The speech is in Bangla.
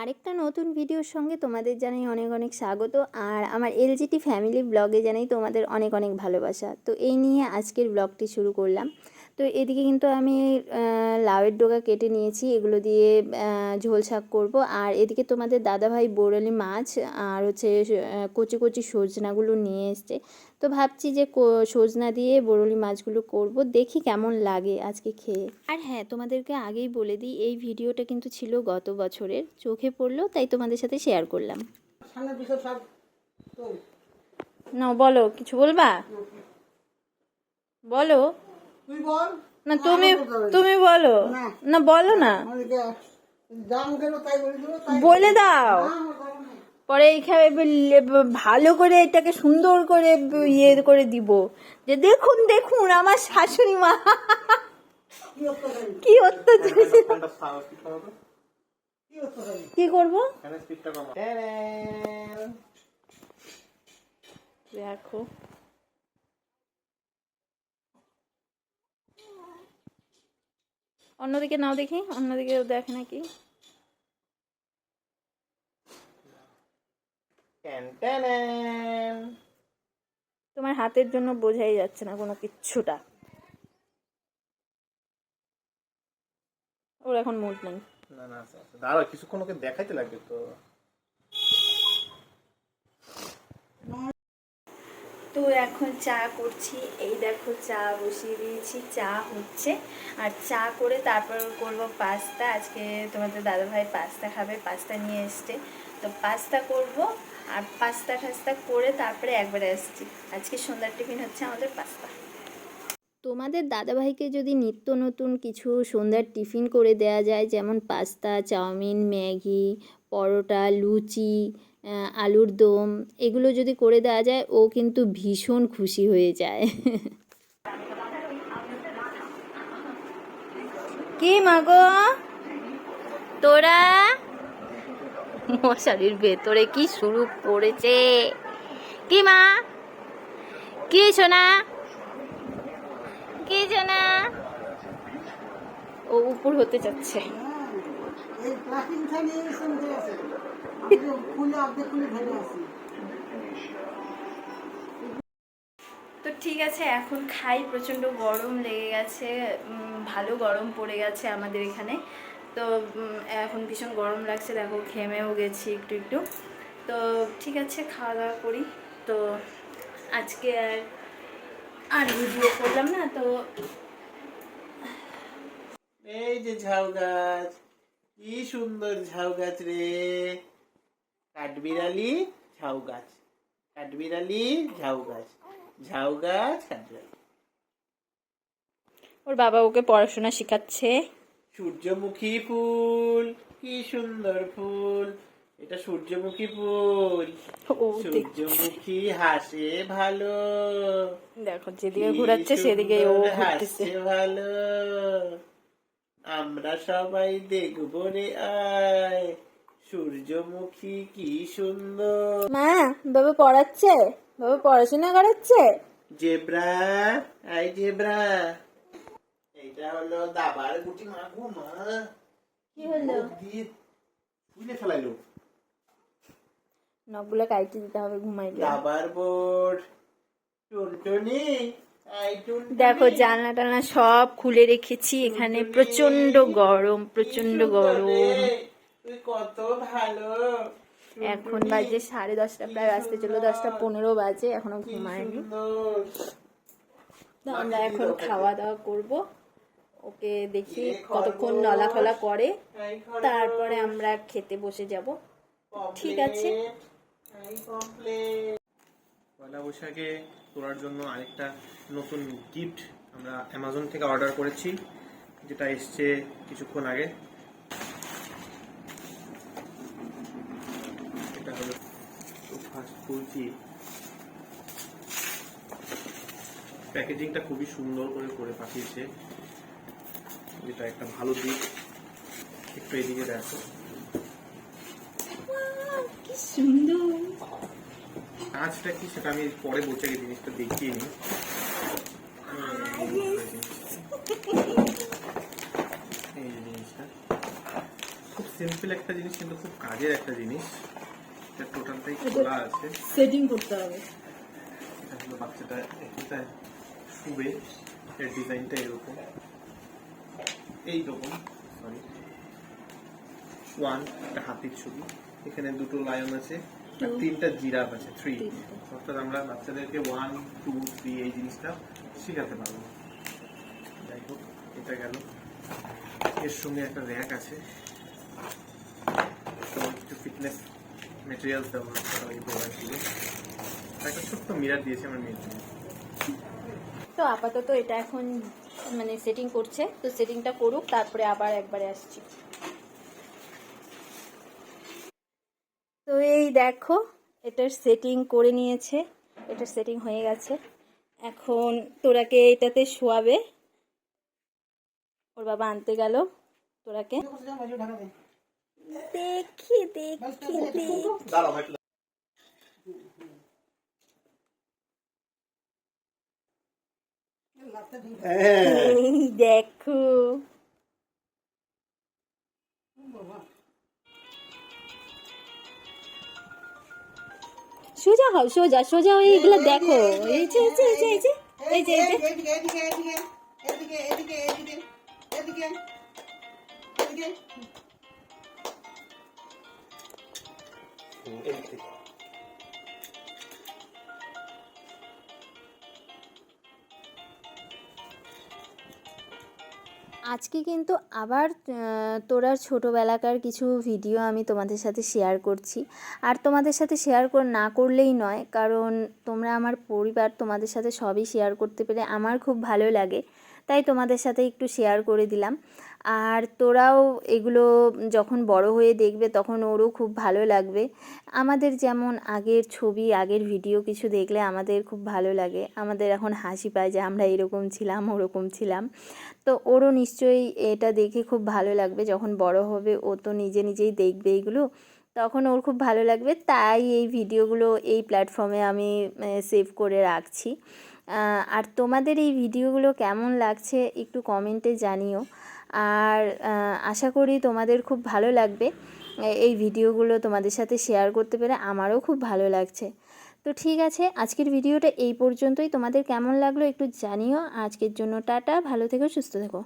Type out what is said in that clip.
আরেকটা নতুন ভিডিওর সঙ্গে তোমাদের জানাই অনেক অনেক স্বাগত। আর আমার এলজিটি ফ্যামিলি ব্লগে জানাই তোমাদের অনেক অনেক ভালোবাসা। তো এই নিয়ে আজকের ব্লগটি শুরু করলাম। তো এদিকে কিন্তু আমি লাউয়ের ডোকা কেটে নিয়েছি। এগুলো দিয়ে ঝোল শাক করব। আর এদিকে তোমাদের দাদাভাই বোরালি মাছ আর হচ্ছে কচি কচি সজনাগুলো নিয়ে এসছে। তো ভাবছি যে সজনা দিয়ে বরলি মাছগুলো করব। দেখি কেমন লাগে আজকে খেয়ে। আর হ্যাঁ তোমাদেরকে আগেই বলে দিই এই ভিডিওটা কিন্তু ছিল গত বছরের। চোখে পড়ল তাই তোমাদের সাথে শেয়ার করলাম। না বলো কিছু বলবা? বলো। তুই বল। না তুমি তুমি বলো। না। বলো না। বলে দিল তাই বলে দাও। পরে এইখানে ভালো করে এটাকে সুন্দর করে ইয়ে করে দিব। যে দেখুন দেখুন আমার শাশুড়ি মা। কি অত্যাচারী? কি করব? দেখো। অন্যদিকে নাও দেখি অন্যদিকে দেখে নাকি। তোমার হাতের জন্য বোঝাই যাচ্ছে না কোনো কিচ্ছুটা। ওর এখন মুড নেই। না না আচ্ছা, আচ্ছা। দাঁড়াও কিছুক্ষণ ওকে দেখাইতে লাগবে তো। তো এখন চা করছি। এই দেখো চা বসিয়ে দিয়েছি, চা হচ্ছে। আর চা করে তারপর করব পাস্তা। আজকে তোমাদের দাদাভাই পাস্তা খাবে, পাস্তা নিয়ে এসছে। তো পাস্তা করব আর পাস্তা টাস্তা করে তারপরে একবারে আসছি। আজকে সন্ধ্যার টিফিন হচ্ছে আমাদের পাস্তা। তোমাদের দাদাভাইকে যদি নিত্য নতুন কিছু সন্ধ্যার টিফিন করে দেয়া যায়, যেমন pasta, chowmein, Maggi, paratha, luchi আলুর দম এগুলো যদি করে দেওয়া যায় ও কিন্তু ভীষণ খুশি হয়ে যায়। কি মাগো তোরা? মশারির ভেতরে কি শুরু করেছে কি মা? কি শোনা কি শোনা ও উপর হতে যাচ্ছে তো ঠিক আছে, এখন খাই, প্রচণ্ড গরম লেগে গেছে ভালো গরম পড়ে গেছে আমাদের এখানে। তো এখন ভীষণ গরম লাগছে, দেখো ঘেমেও গেছি একটু একটু। তো ঠিক আছে, খাওয়া দাওয়া করি। তো আজকে আর আর ভিডিও করলাম না, তো এই যে ঝাউ গাছ কি সুন্দর ঝাউ গাছ রে। কাঠবিড়ালি ঝাউ গাছ। কাঠবিড়ালি ঝাউ গাছ। ঝাউ গাছ কাঠবিড়ালি। ওর বাবা ওকে পড়াশোনা শেখাচ্ছে। সূর্যমুখী ফুল কি সুন্দর ফুল। এটা সূর্যমুখী ফুল। সূর্যমুখী হাসে ভালো। দেখো যেদিকে ঘোরাচ্ছে সেদিকে ও হাসছে ভালো। আমরা সবাই দেখব রে আয়। সূর্যমুখী কি সুন্দর? মা বাবা পড়াচ্ছে? বাবা পড়াশোনা করাচ্ছে? জেব্রা আই জেব্রা। এইটা হলো দাবার গুটি মাগু মা। কি হলো? দিয়ে ফেলাইলো। নখগুলো কাইটে দিতে হবে ঘুমাইলে দাবার বোর্ড। টুনটুনি দেখো জানলা টানা সব খুলে রেখেছি এখানে প্রচণ্ড গরম প্রচণ্ড গরম। কত ভালো। এখন বাজে সাড়ে দশটা প্রায় আসতে চলো দশটা পনেরো বাজে এখনও ঘুমায়নি। তো আমরা এখন খাওয়া দাওয়া করব। ওকে দেখি কতক্ষণ নলা ফলা করে। তারপরে আমরা খেতে বসে যাব। ঠিক আছে। পয়লা বৈশাখে তোলার জন্য আরেকটা নতুন গিফট আমরা অ্যামাজন থেকে অর্ডার করেছি যেটা এসছে কিছুক্ষণ আগে এটা হলো খুলছি প্যাকেজিংটা খুবই সুন্দর করে করে পাঠিয়েছে। যেটা একটা ভালো দিক। একটু এদিকে দেখো। কি সুন্দর। কাজটা কি সেটা আমি পরে বসে জিনিসটা দেখিয়ে নিই। এই জিনিসটা। খুব সিম্পল একটা জিনিস কিন্তু খুব কাজের একটা জিনিস। এটা টোটালটাই খোলা আছে। সেটিং করতে হবে। এটা হলো বাচ্চাটা এটা শুবে এর ডিজাইনটা এরকম। এইরকম সরি ওয়ান একটা হাতির ছবি। এখানে দুটো লায়ন আছে আর তিনটা জিরাফ আছে থ্রি অর্থাৎ আমরা বাচ্চাদেরকে ওয়ান টু থ্রি এই জিনিসটা শেখাতে পারব। যাই হোক এটা গেল। এর সঙ্গে একটা র্যাক আছে। কিছু ফিটনেস মেটেরিয়ালস ব্যবহার করা হয় প্রোডাক্টগুলো একটা ছোট্ট মিরার দিয়েছে আমার মেয়ের জন্য। তো আপাতত এটা এখন মানে সেটিং করছে। তো সেটিংটা করুক তারপরে আবার একবারে আসছি। তো এই দেখো এটার সেটিং করে নিয়েছে। এটার সেটিং হয়ে গেছে। এখন তোরাকে এটাতে শোয়াবে। ওর বাবা আনতে গেল তোরাকে। দেখি দেখি দেখি। দেখো। সোজা হও সোজা সোজা হয়ে এগুলো দেখো। এই যে এই যে এই যে এই যে এই যে যে। এদিকে এদিকে এদিকে এদিকে এদিকে এদিকে। এদিকে এদিকে আজকে কিন্তু আবার তোরার ছোটোবেলাকার কিছু ভিডিও আমি তোমাদের সাথে শেয়ার করছি। আর তোমাদের সাথে শেয়ার কর, না করলেই নয়, কারণ তোমরা আমার পরিবার, তোমাদের সাথে সবই শেয়ার করতে পেরে আমার খুব ভালো লাগে। তাই তোমাদের সাথে একটু শেয়ার করে দিলাম। আর তোরাও এগুলো যখন বড় হয়ে দেখবে তখন ওরও খুব ভালো লাগবে। আমাদের যেমন আগের ছবি, আগের ভিডিও কিছু দেখলে আমাদের খুব ভালো লাগে। আমাদের এখন হাসি পায় যে আমরা এরকম ছিলাম, ওরকম ছিলাম। তো ওরও নিশ্চয়ই এটা দেখে খুব ভালো লাগবে। যখন বড় হবে ও তো নিজে নিজেই দেখবে এগুলো, তখন ওর খুব ভালো লাগবে। তাই এই ভিডিওগুলো এই প্ল্যাটফর্মে আমি সেভ করে রাখছি। আর তোমাদের এই ভিডিওগুলো কেমন লাগছে একটু কমেন্টে জানিও। আর আশা করি তোমাদের খুব ভালো লাগবে। এই ভিডিওগুলো তোমাদের সাথে শেয়ার করতে পেরে আমারও খুব ভালো লাগছে। তো ঠিক আছে, আজকের ভিডিওটা এই পর্যন্তই। তোমাদের কেমন লাগল একটু জানিও। আজকের জন্য টাটা, ভালো থেকো, সুস্থ থেকো।